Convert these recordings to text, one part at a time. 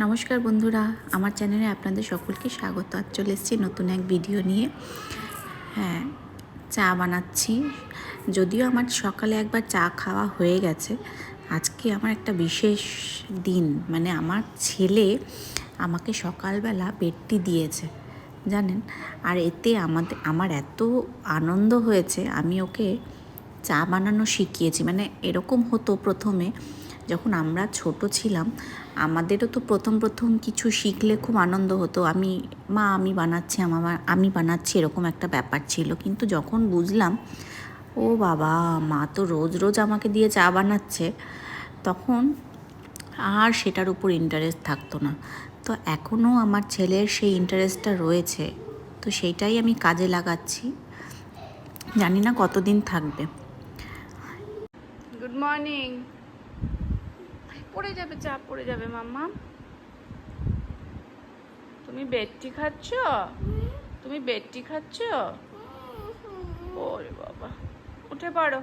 নমস্কার বন্ধুরা, আমার চ্যানেলে আপনাদের সকলকে স্বাগত। আজ চলে এসেছি নতুন এক ভিডিও নিয়ে। হ্যাঁ চা বানাচ্ছি। যদিও আমার সকালে একবার চা খাওয়া হয়ে গেছে, আজকে আমার একটা বিশেষ দিন। মানে আমার ছেলে আমাকে সকালবেলা পেটটি দিয়েছে, জানেন? আর এতে আমাদের আমার এত আনন্দ হয়েছে, আমি ওকে চা বানানো শিখিয়েছি। মানে এরকম হতো প্রথমে। যখন আমরা ছোট ছিলাম, আমাদেরও তো প্রথম প্রথম কিছু শিখলে খুব আনন্দ হতো। আমি, মা, আমি বানাচ্ছি, আমার, আমি বানাচ্ছি, এরকম একটা ব্যাপার ছিল। কিন্তু যখন বুঝলাম, ও বাবা, মা তো রোজ রোজ আমাকে দিয়ে চা বানাচ্ছে, তখন আর সেটার উপর ইন্টারেস্ট থাকতো না। তো এখনও আমার ছেলের সেই ইন্টারেস্টটা রয়েছে। তো সেইটাই আমি কাজে লাগাচ্ছি। জানি না কতদিন থাকবে। গুড মর্নিং পড়ে যাবে, চাপ পড়ে যাবে, মাম্মা। তুমি বেডটি খাচ্ছ? তুমি বেডটি খাচ্ছ? ওরে বাবা। উঠে পড়ো।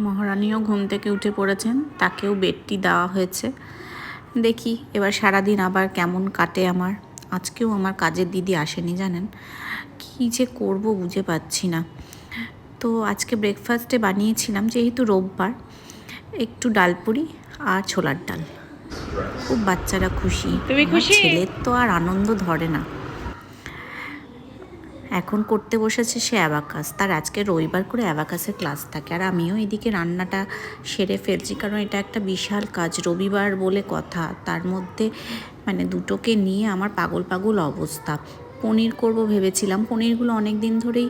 মহারানীও ঘুম থেকে উঠে পড়েছেন, তাকেও বেডটি দেওয়া হয়েছে। দেখি, এবার সারাদিন আবার কেমন কাটে আমার। আজকেও আমার কাজের দিদি আসেনি, জানেন? কী যে করব বুঝে পাচ্ছি না। তো আজকে ব্রেকফাস্টে বানিয়েছিলাম, যেহেতু রোববার একটু ডাল ডালপুরি আর ছোলার ডাল। খুব বাচ্চারা খুশি। তুমি খুশি? ছেলের তো আর আনন্দ ধরে না। এখন করতে বসেছে সে অ্যাবাকাস। তার আজকে রবিবার করে অ্যাবাকাসের ক্লাস থাকে। আর আমিও এদিকে রান্নাটা সেরে ফেলছি। কারণ এটা একটা বিশাল কাজ। রবিবার বলে কথা। তার মধ্যে মানে দুটোকে নিয়ে আমার পাগল পাগল অবস্থা। পনির করব ভেবেছিলাম। পনিরগুলো অনেক দিন ধরেই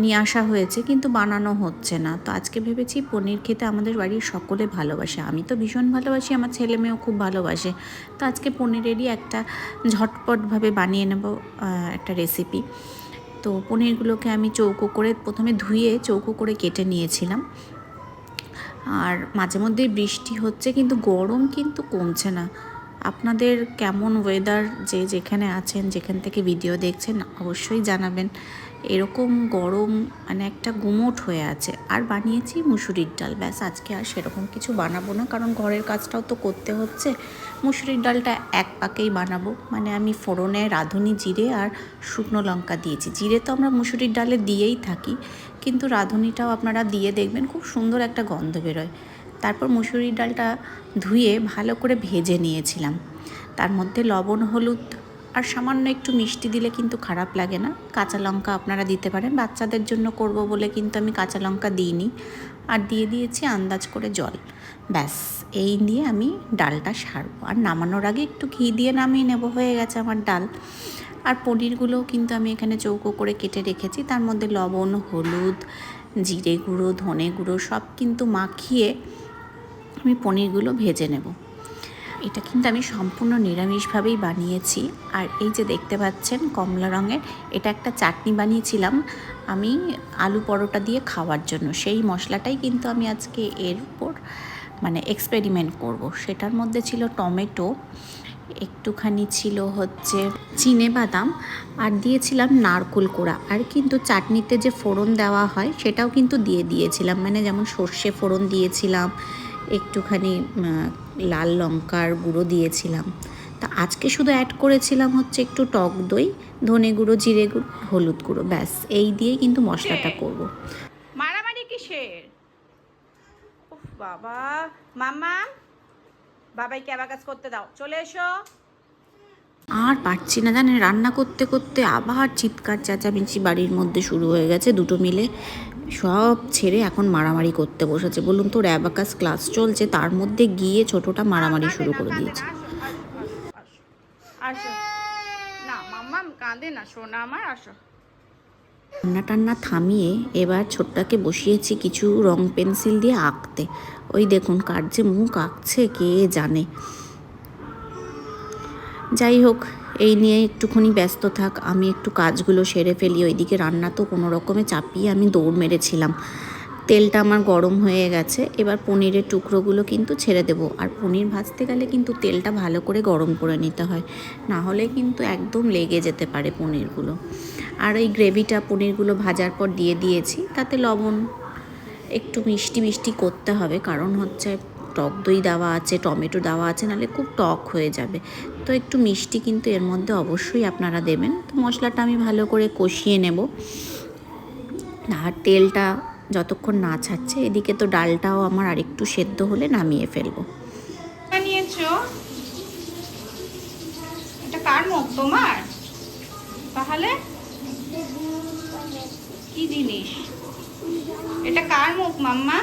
নিয়ে আসা হয়েছে, কিন্তু বানানো হচ্ছে না। তো আজকে ভেবেছি পনির খেতে আমাদের বাড়ির সকলে ভালোবাসে। আমি তো ভীষণ ভালোবাসি, আমার ছেলে মেয়েও খুব ভালোবাসে। তো আজকে পনিরেরই একটা ঝটপটভাবে বানিয়ে নেব একটা রেসিপি তো পনিরগুলোকে আমি চৌকো করে প্রথমে ধুয়ে চৌকো করে কেটে নিয়েছিলাম। আর মাঝে মধ্যে বৃষ্টি হচ্ছে, কিন্তু গরম কিন্তু কমছে না। আপনাদের কেমন ওয়েদার যে যেখানে আছেন, যেখান থেকে ভিডিও দেখছেন, অবশ্যই জানাবেন। এরকম গরম মানে একটা গুমোট হয়ে আছে। আর বানিয়েছি মুসুরির ডাল, ব্যাস আজকে আর সেরকম কিছু বানাবো না। কারণ ঘরের কাজটাও তো করতে হচ্ছে। মুসুরির ডালটা এক পাকেই বানাবো। মানে আমি ফোড়নে রাঁধুনি জিরে আর শুকনো লঙ্কা দিয়েছি। জিরে তো আমরা মুসুরির ডালে দিয়েই থাকি। কিন্তু রাঁধুনিটাও আপনারা দিয়ে দেখবেন, খুব সুন্দর একটা গন্ধ বেরোয়। তারপর মুসুরির ডালটা ধুয়ে ভালো করে ভেজে নিয়েছিলাম। তার মধ্যে লবণ, হলুদ আর সামান্য একটু মিষ্টি দিলে কিন্তু খারাপ লাগে না। কাঁচা লঙ্কা আপনারা দিতে পারেন। বাচ্চাদের জন্য করব বলে কিন্তু আমি কাঁচা লঙ্কা দিইনি। আর দিয়ে দিয়েছি আন্দাজ করে জল। ব্যাস, এই দিয়ে আমি ডালটা সারবো। আর নামানোর আগে একটু ঘি দিয়ে নামিয়ে নেব, হয়ে গেছে আমার ডাল। আর পনিরগুলোও কিন্তু আমি এখানে চৌকো করে কেটে রেখেছি। তার মধ্যে লবণ, হলুদ, জিরে গুঁড়ো, ধনে গুঁড়ো সব কিন্তু মাখিয়ে আমি পনিরগুলো ভেজে নেব। এটা কিন্তু আমি সম্পূর্ণ নিরামিষভাবেই বানিয়েছি। আর এই যে দেখতে পাচ্ছেন কমলা রঙের, এটা একটা চাটনি বানিয়েছিলাম আমি আলু পরোটা দিয়ে খাওয়ার জন্য। সেই মশলাটাই কিন্তু আমি আজকে এর উপর মানে এক্সপেরিমেন্ট করব। সেটার মধ্যে ছিল টমেটো, একটুখানি ছিল হচ্ছে চিনে বাদাম, আর দিয়েছিলাম নারকোল কোড়া। আর কিন্তু চাটনিতে যে ফোড়ন দেওয়া হয় সেটাও কিন্তু দিয়ে দিয়েছিলাম। মানে যেমন সর্ষে ফোড়ন দিয়েছিলাম একটুখানি লাল লঙ্কার গুঁড়ো দিয়েছিলাম। তা আজকে শুধু অ্যাড করেছিলাম হচ্ছে একটু টক দই ধনে গুঁড়ো জিরে গুঁড়ো হলুদ গুঁড়ো ব্যাস। এই দিয়েই কিন্তু মশলাটা করব। মারামারি কিসের? বাবা। মাম্মা বাবাইকে অ্যাবাকাস করতে দাও। চলে এসো। আর পারছি না জানেন রান্না করতে করতে আবার চিৎকার চেঁচামেচি বাড়ির মধ্যে শুরু হয়ে গেছে দুটো মিলে। সব ছেড়ে এখন মারামারি করতে বসেছে। বলুন তো র্যাবাকাস ক্লাস চলছে তার মধ্যে গিয়ে ছোটটা মারামারি শুরু করে দিয়েছে। আসো, আসো, আসো, আসো। না মাম্মা কাঁদে না সোনা আমার আসো। রান্না টান্না থামিয়ে এবার ছোট্টাকে বসিয়েছি কিছু রং পেন্সিল দিয়ে আঁকতে। ওই দেখুন কার যে মুখ আঁকছে কে জানে। যাই হোক এই নিয়ে একটুখানি ব্যস্ত থাক, আমি একটু কাজগুলো সেরে ফেলি। ওইদিকে রান্না তো কোনো রকমে চাপিয়ে আমি দৌড় মেরেছিলাম। তেলটা আমার গরম হয়ে গেছে, এবার পনিরের টুকরোগুলো কিন্তু ছেড়ে দেবো। আর পনির ভাজতে গেলে কিন্তু তেলটা ভালো করে গরম করে নিতে হয়, না হলে কিন্তু একদম লেগে যেতে পারে পনিরগুলো। আর এই গ্রেভিটা, পনিরগুলো ভাজার পর দিয়ে দিয়েছি, তাতে লবণ, একটু মিষ্টি মিষ্টি করতে হবে, কারণ হচ্ছে টক দই দেওয়া আছে টমেটো দেওয়া আছে নাহলে খুব টক হয়ে যাবে। তো একটু মিষ্টি কিন্তু এর মধ্যে অবশ্যই আপনারা দেবেন। তো মশলাটা আমি ভালো করে কষিয়ে নেব। আর তেলটা যতক্ষণ না ছাড়ছে এদিকে তো ডালটাও আমার আরেকটু সেদ্ধ হলে নামিয়ে ফেলব। নিয়েছো? এটা কার মুখ তোমার? তাহলে? কি জিনিস? এটা কার মুখ মাম্মা?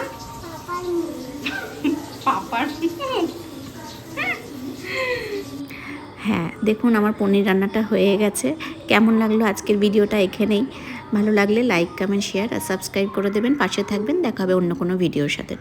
হ্যাঁ দেখুন আমার পনির রান্নাটা হয়ে গেছে। কেমন লাগল আজকের ভিডিওটা এখানেই? ভালো লাগলে লাইক কমেন্ট শেয়ার আর সাবস্ক্রাইব করে দেবেন। পাশে থাকবেন, দেখা হবে অন্য কোনো ভিডিওর সাথে।